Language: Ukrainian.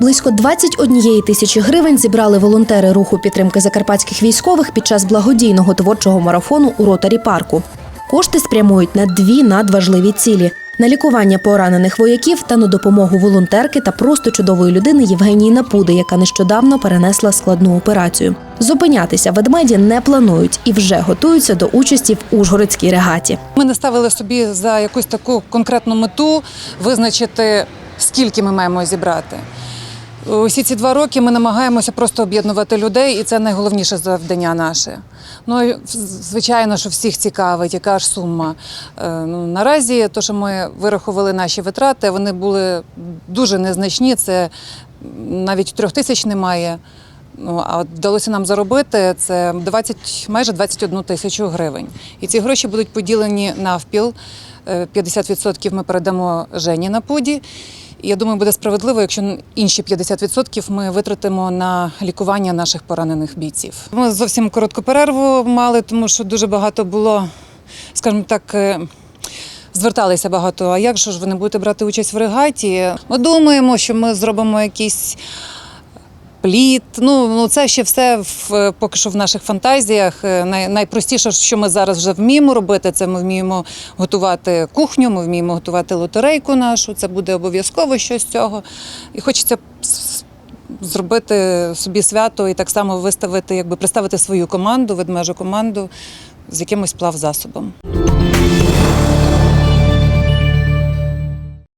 Близько 21 тисячі гривень зібрали волонтери руху підтримки закарпатських військових під час благодійного творчого марафону у ротарі парку. Кошти спрямують на дві надважливі цілі: на лікування поранених вояків та на допомогу волонтерки та просто чудової людини Євгенії Напуди, яка нещодавно перенесла складну операцію. Зупинятися ведмеді не планують і вже готуються до участі в Ужгородській регаті. Ми не ставили собі за якусь таку конкретну мету визначити, скільки ми маємо зібрати. Усі ці два роки ми намагаємося просто об'єднувати людей, і це найголовніше завдання наше. Ну, звичайно, що всіх цікавить, яка ж сума. Е, Ну, наразі, то, що ми вирахували наші витрати, вони були дуже незначні. Це навіть трьох тисяч немає. Ну, а вдалося нам заробити це 20, майже 21 тисячу гривень. І ці гроші будуть поділені навпіл. Е, 50% ми передамо Жені на пуді. Я думаю, буде справедливо, якщо інші 50% ми витратимо на лікування наших поранених бійців. Ми зовсім коротку перерву мали, тому що дуже багато було, скажімо так. е, Зверталися багато. А як же ж ви не будете брати участь в регаті? Ми думаємо, що ми зробимо якісь плід. Ну, ну це ще все в, поки що в наших фантазіях. Е, Най, найпростіше, що ми зараз вже вміємо робити, це ми вміємо готувати кухню, ми вміємо готувати лотерейку нашу. Це буде обов'язково щось з цього. І хочеться зробити собі свято і так само виставити, якби представити свою команду, ведмежу команду з якимось плавзасобом.